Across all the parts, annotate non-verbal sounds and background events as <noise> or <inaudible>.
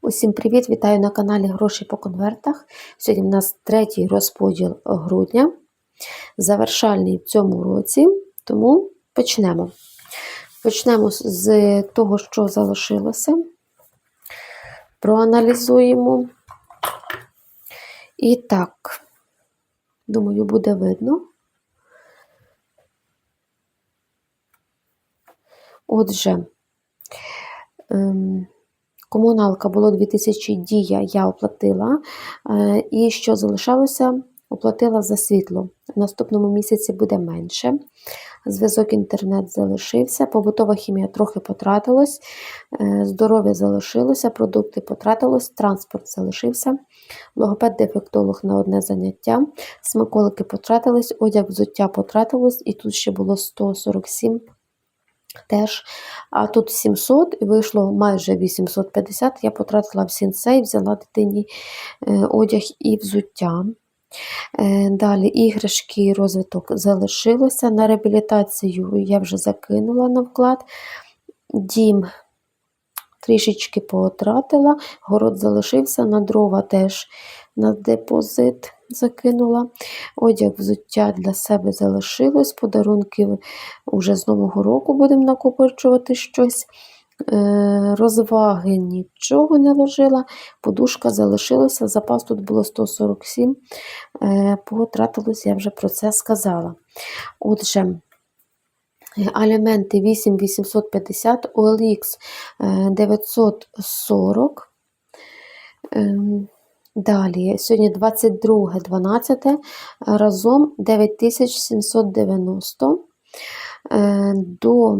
Усім привіт! Вітаю на каналі Гроші по конвертах. Сьогодні в нас третій розподіл грудня, завершальний в цьому році, тому почнемо. Почнемо з того, що залишилося. Проаналізуємо. І так, думаю, буде видно. Отже, ем, комуналка було 2000 дія, я оплатила. Е, І що залишалося, оплатила за світло. В наступному місяці буде менше. Зв'язок інтернет залишився, побутова хімія трохи потратилась, е, здоров'я залишилося, продукти потратилось, транспорт залишився, логопед-дефектолог на одне заняття, смаколики потратились, одяг взуття потратилось, і тут ще було 147 теж. А тут 700 і вийшло майже 850. Я потратила в сінсей, взяла дитині е, одяг і взуття. Е, Далі іграшки розвиток залишилося. На реабілітацію я вже закинула на вклад. Дім трішечки потратила, город залишився, на дрова теж на депозит закинула. Одяг взуття для себе залишилось, подарунки вже з Нового року будемо накопичувати щось. Е, Розваги нічого не ложила, подушка залишилася, запас тут було 147, е, потратилось, я вже про це сказала. Отже, аліменти 8850, OLX 940. Далі, сьогодні 22.12, разом 9790. Е, До,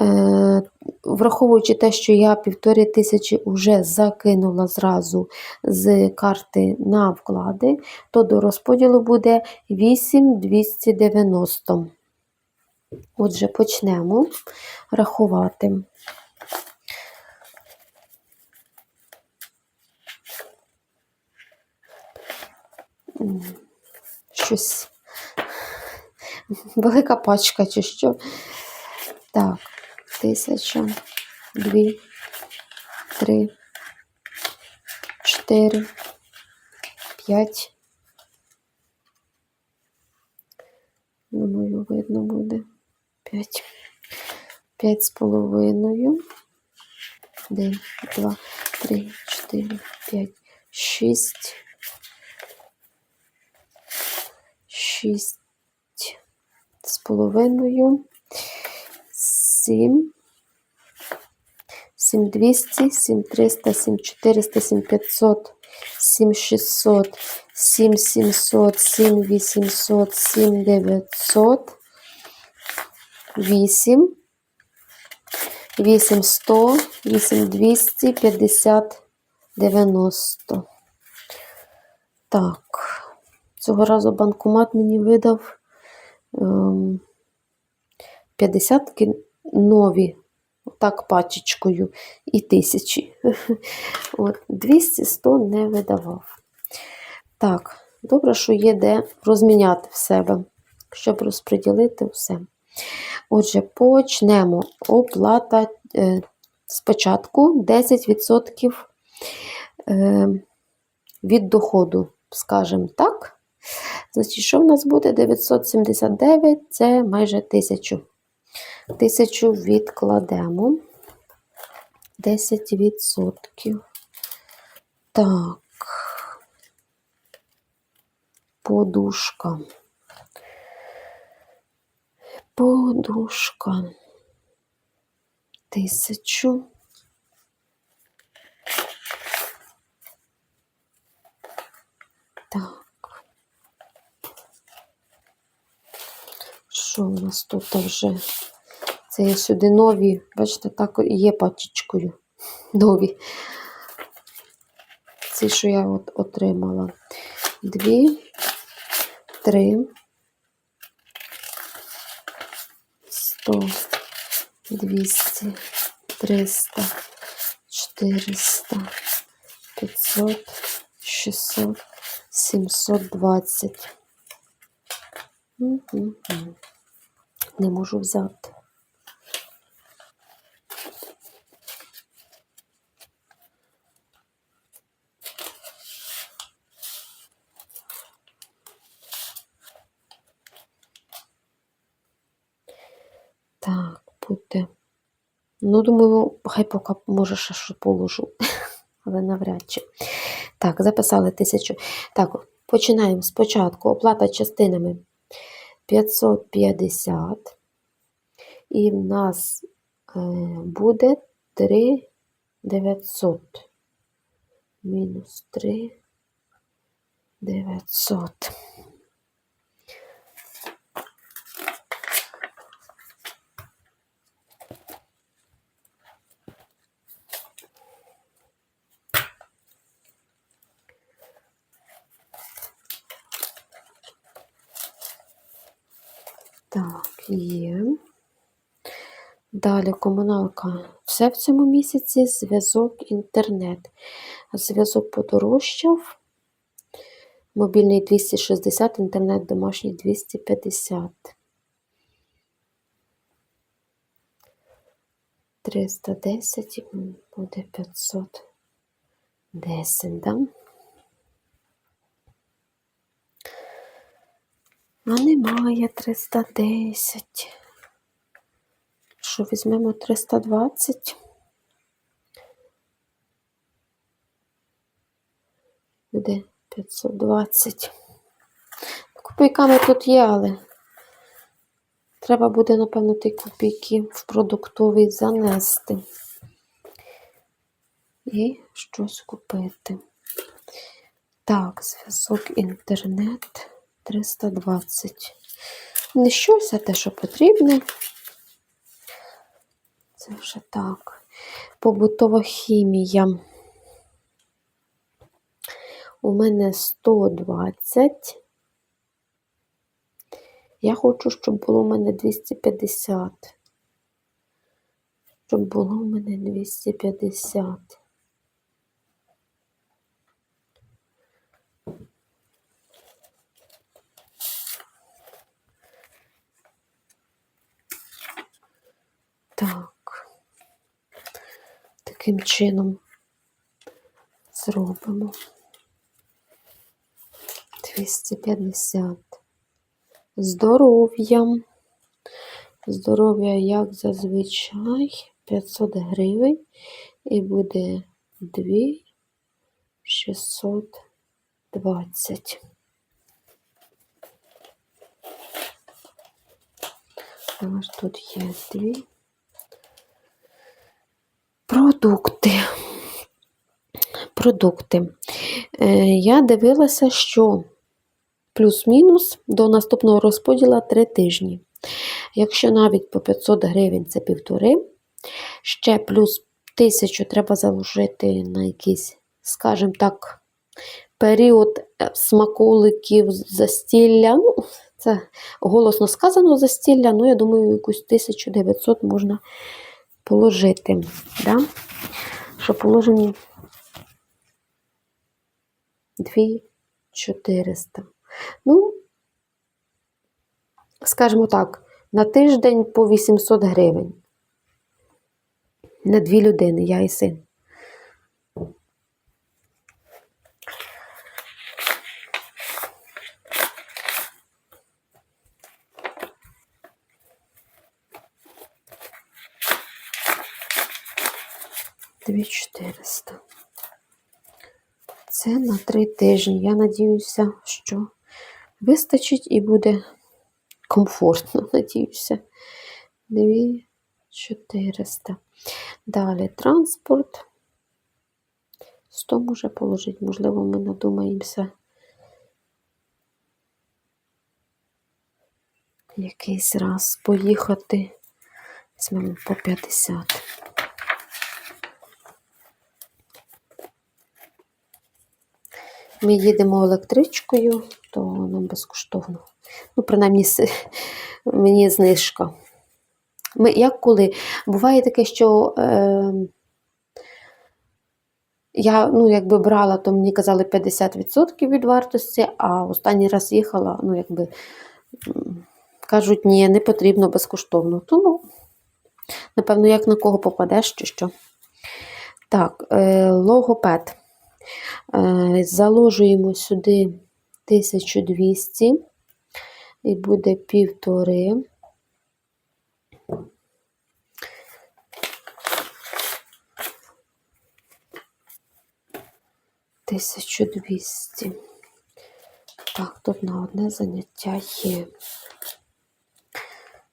е, враховуючи те, що я півтори тисячі вже закинула зразу з карти на вклади, то до розподілу буде 8290. Отже, почнемо рахувати. Щось велика пачка чи що. Так, тисяча, дві, три, чотири, п'ять. Думаю, видно буде. П'ять. П'ять з половиною. Один, два, три, чотири, п'ять, шість. Шість з половиною, Сім. Сім двісті, сім, триста, сим, чотириста, сім, пятьсот, сим, 7, сім, сімсот, 7400, вісімсот, 7600, дев'ятсот, вісім, вісім, сто, вісім, 8200, 50, девяносто. Так. Цього разу банкомат мені видав 50 ем, нові, так, пачечкою, і тисячі. <laughs> От, 200-100 не видавав. Так, добре, що є де розміняти в себе, щоб розподілити все. Отже, почнемо. Оплата е, спочатку 10% е, від доходу, скажімо так. Значить, що в нас буде? 979 це майже 1000. 1000 відкладемо. 10%. Так. Подушка. Подушка. Тисячу. Так. Що у нас тут вже? Це я сюди нові, бачите, так і є пачечкою. Нові. Ці, що я от отримала. Дві, три, сто, двісті, триста, чотириста, п'ятсот, шістсот, сімсот двадцять не можу взяти. Так, буде. Ну, думаю, хай поки може ще що положу, <laughs> але навряд чи. Так, записали тисячу. Так, починаємо спочатку. Оплата частинами. 550. І в нас буде 3 900. Мінус 3 900. Так, є. Далі комуналка. Все в цьому місяці зв'язок інтернет. Зв'язок подорожчав. Мобільний 260, інтернет домашній 250. 310 м, буде 510, да? А немає 310. Що візьмемо 320? Буде 520. Копійками тут є, але треба буде, напевно, ті копійки в продуктовий занести. І щось купити. Так, зв'язок інтернет 320. Не щось, а те, що потрібне. Це вже так. Побутова хімія. У мене 120. Я хочу, щоб було у мене 250. Щоб було у мене 250. Так. Таким чином зробимо. 250. Здоров'я. Здоров'я, як зазвичай, 500 гривень. І буде 2 620. Ось тут є дві. Продукти. Продукти. Е, я дивилася, що плюс-мінус до наступного розподілу 3 тижні. Якщо навіть по 500 гривень це півтори, ще плюс 1000 треба заложити на якийсь, скажімо так, період е, смаколиків, застілля. Ну, це голосно сказано застілля, ну, я думаю, якусь 1900 можна положити. Да? Що положені 2400. Ну, скажімо так, на тиждень по 800 гривень. На дві людини, я і син. Дві чотириста. Це на три тижні. Я надіюся, що вистачить і буде комфортно, <laughs> надіюся. Дві чотириста. Далі транспорт. 100 може положити, можливо, ми надумаємося. Якийсь раз поїхати. Візьмемо по 50. Ми їдемо електричкою, то нам безкоштовно. Ну, принаймні, мені знижка. Ми, як коли? Буває таке, що е, я ну, якби брала, то мені казали 50% від вартості, а останній раз їхала, ну, якби кажуть, ні, не потрібно безкоштовно. Тому, напевно, як на кого попадеш чи що. Так, е, логопед. Е, заложуємо сюди 1200 і буде півтори. Тисячу двісті. Так, тут на одне заняття є.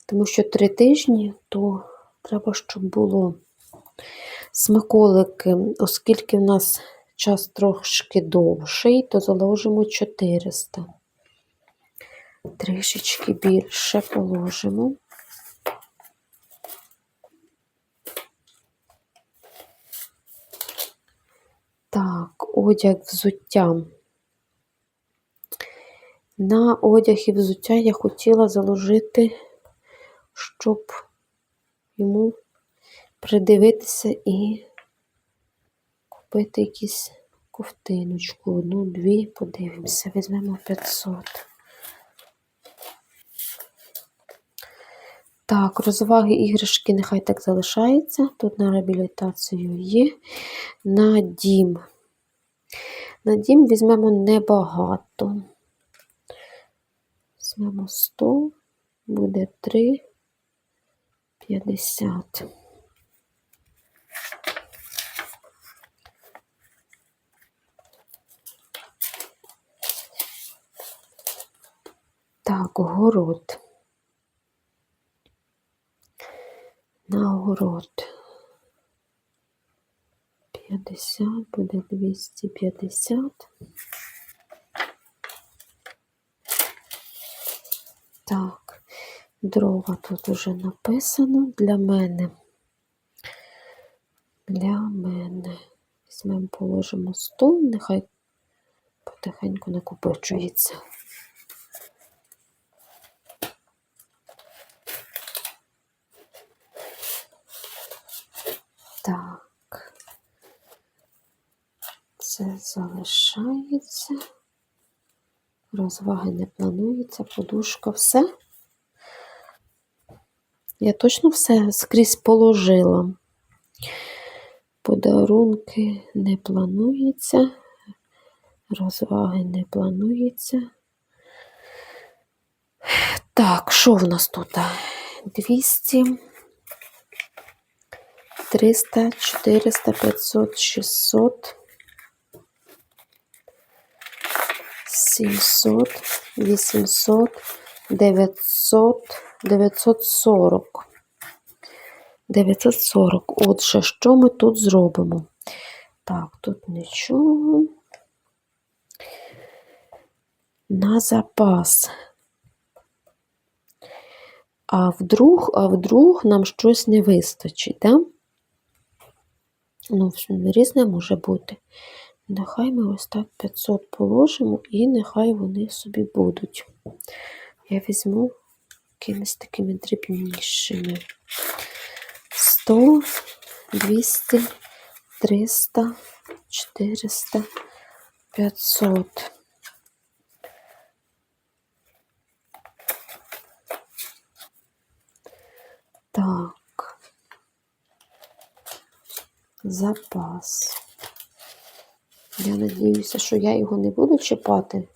Тому що три тижні, то треба, щоб було смаколики, оскільки в нас час трошки довший, то заложимо 400. Трішечки більше положимо. Так, одяг взуття. На одяг і взуття я хотіла заложити, щоб йому придивитися і купити якісь ковтиночку. Одну, дві, подивимося, візьмемо 500. Так, розваги іграшки нехай так залишається. Тут на реабілітацію є. На дім. На дім візьмемо небагато. Візьмемо 100, буде 3, 50. Так, город. На огород. 50, буде 250. Так, дрова тут уже написано для мене. Для мене. Візьмемо, положимо стол, нехай потихеньку накопичується. Так. Це залишається. Розваги не планується, подушка, все. Я точно все скрізь положила. Подарунки не планується, розваги не планується. Так, що в нас тут? 200, 300, 400, 500, 600. 700, 800, 900, 940. 940. Отже, що ми тут зробимо? Так, тут нічого. На запас. А вдруг, а вдруг нам щось не вистачить, да? Ну, різне може бути. Нехай ми ось так 500 положимо і нехай вони собі будуть. Я візьму якимись такими дрібнішими. 100, 200, 300, 400, 500. Так. Запас. Я надіюся, що я його не буду чіпати,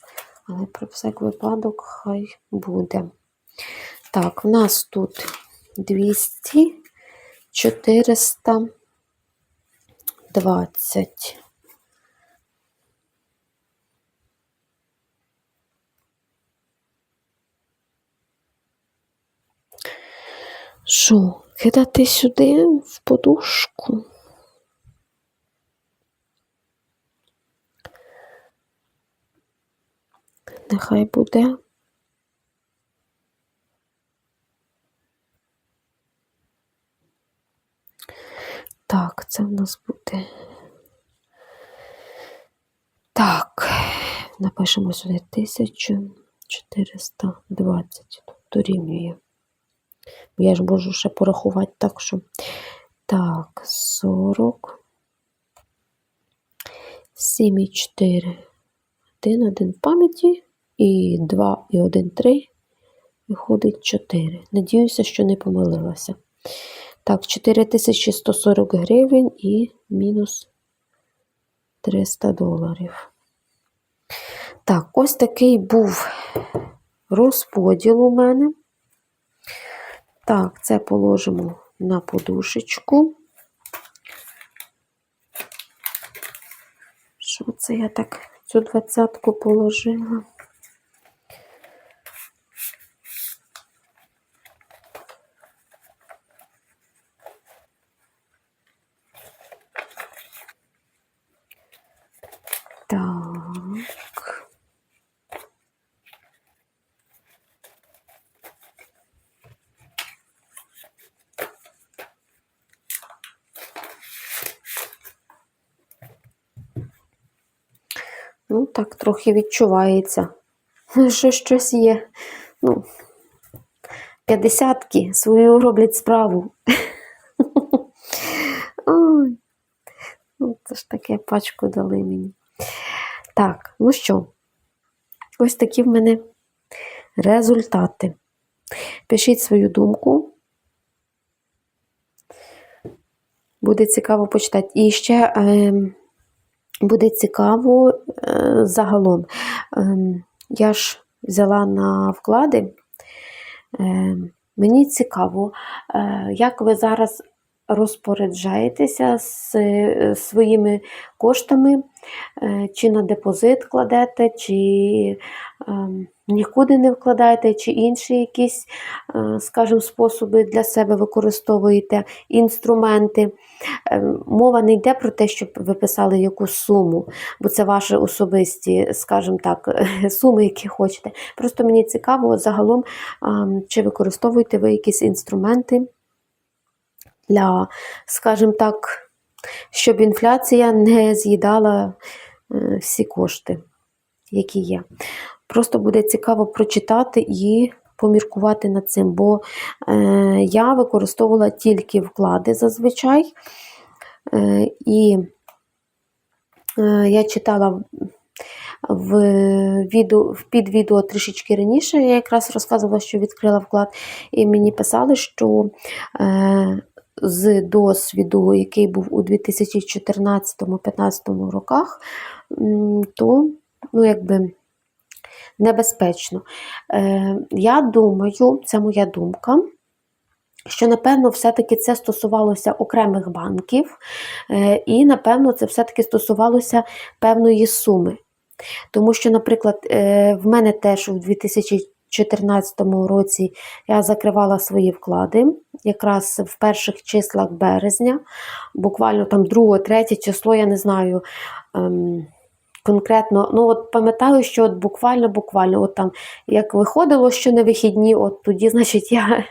але про всяк випадок хай буде. Так, в нас тут 200, 420. Що, кидати сюди в подушку? Нехай буде. Так, це в нас буде. Так, напишемо сюди 1420. Тут дорівнює. Я ж можу ще порахувати так, що. Так, 40. 7 і 4. 1, 1 в пам'яті. І 2, і 1, 3. Виходить 4. Надіюся, що не помилилася. Так, 4140 гривень і мінус 300 доларів. Так, ось такий був розподіл у мене. Так, це положимо на подушечку. Що Це я так цю двадцятку положила. Так. Ну, так, трохи відчувається, <laughs> що щось є. Ну, п'ятдесятки свою роблять справу. <laughs> Ну, це ж таке пачку дали мені. Так, ну що, ось такі в мене результати. Пишіть свою думку. Буде цікаво почитати. І ще е, буде цікаво е, загалом. Е, я ж взяла на вклади. Е, мені цікаво, е, як ви зараз розпоряджаєтеся з е, своїми коштами, е, чи на депозит кладете, чи ем, нікуди не вкладаєте, чи інші якісь, е, скажімо, способи для себе використовуєте, інструменти. Мова не йде про те, щоб ви писали якусь суму, бо це ваші особисті, скажімо так, <laughs> суми, які хочете. Просто мені цікаво загалом, чи використовуєте ви якісь інструменти для, скажімо так, щоб інфляція не з'їдала е, всі кошти, які є. Просто буде цікаво прочитати і поміркувати над цим, бо е, я використовувала тільки вклади зазвичай. Е, і я читала в відео, в підвідео трішечки раніше, я якраз розказувала, що відкрила вклад, і мені писали, що е, з досвіду, який був у 2014-2015 роках, то ну, якби небезпечно. Е, я думаю, це моя думка. Що, напевно, все-таки це стосувалося окремих банків, е, і, напевно, це все-таки стосувалося певної суми. Тому що, наприклад, е, в мене теж у 2014 році я закривала свої вклади, якраз в перших числах березня, буквально там 2-3 число, я не знаю. ем, Конкретно, ну от пам'ятаю, що от буквально, буквально, от там як виходило, що не вихідні, от тоді, значить, я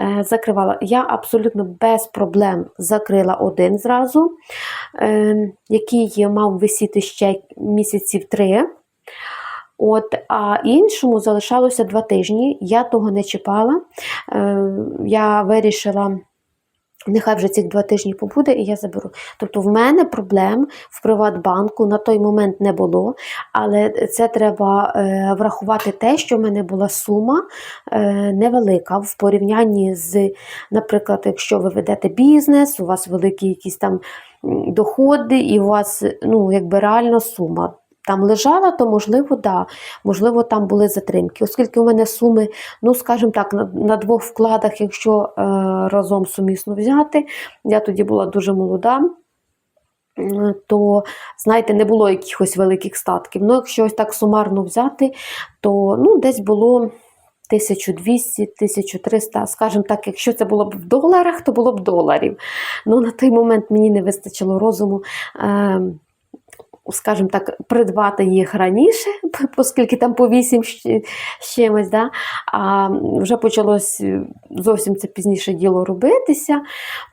е, закривала. Я абсолютно без проблем закрила один зразу, е, який мав висіти ще місяців три. От, а іншому залишалося два тижні. Я того не чіпала. Е, я вирішила. Нехай вже ці два тижні побуде, і я заберу. Тобто, в мене проблем в Приватбанку на той момент не було, але це треба е, врахувати те, що в мене була сума е, невелика в порівнянні з, наприклад, якщо ви ведете бізнес, у вас великі якісь там доходи, і у вас ну, якби реальна сума. Там лежала, то можливо, да, можливо, там були затримки. Оскільки у мене суми, ну, скажімо так, на, на двох вкладах, якщо е, разом сумісно взяти, я тоді була дуже молода, то, знаєте, не було якихось великих статків. Ну, якщо ось так сумарно взяти, то ну, десь було 1200-1300, скажімо так, якщо це було б в доларах, то було б доларів. Ну, на той момент мені не вистачило розуму. Е, скажімо так, придбати їх раніше, <laughs> оскільки там по 8 з чимось, да? а вже почалось зовсім це пізніше діло робитися.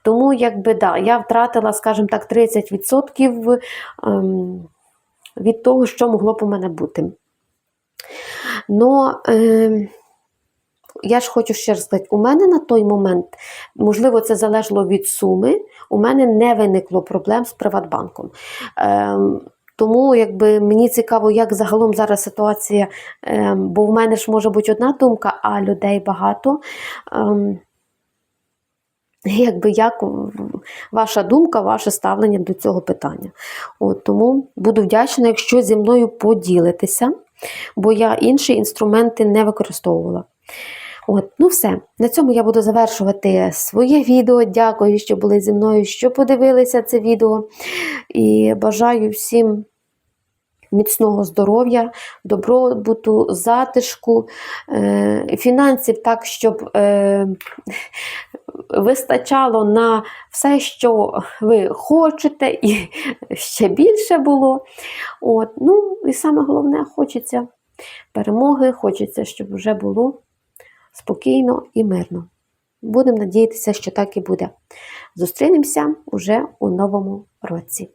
Тому, якби, да, я втратила, скажімо так, 30% ем, від того, що могло б у мене бути. Но, е, я ж хочу ще раз сказати, у мене на той момент, можливо, це залежало від суми, у мене не виникло проблем з Приватбанком. Ем, тому якби мені цікаво, як загалом зараз ситуація, ем, бо в мене ж може бути одна думка, а людей багато. Ем, Якби як ваша думка, ваше ставлення до цього питання. От, Тому буду вдячна, якщо зі мною поділитеся, бо я інші інструменти не використовувала. От, ну все. На цьому я буду завершувати своє відео. Дякую, що були зі мною, що подивилися це відео. І бажаю всім міцного здоров'я, добробуту, затишку, е, фінансів так, щоб е, вистачало на все, що ви хочете, і ще більше було. От. Ну, і саме головне, хочеться перемоги, хочеться, щоб вже було спокійно і мирно. Будемо надіятися, що так і буде. Зустрінемося уже у новому році.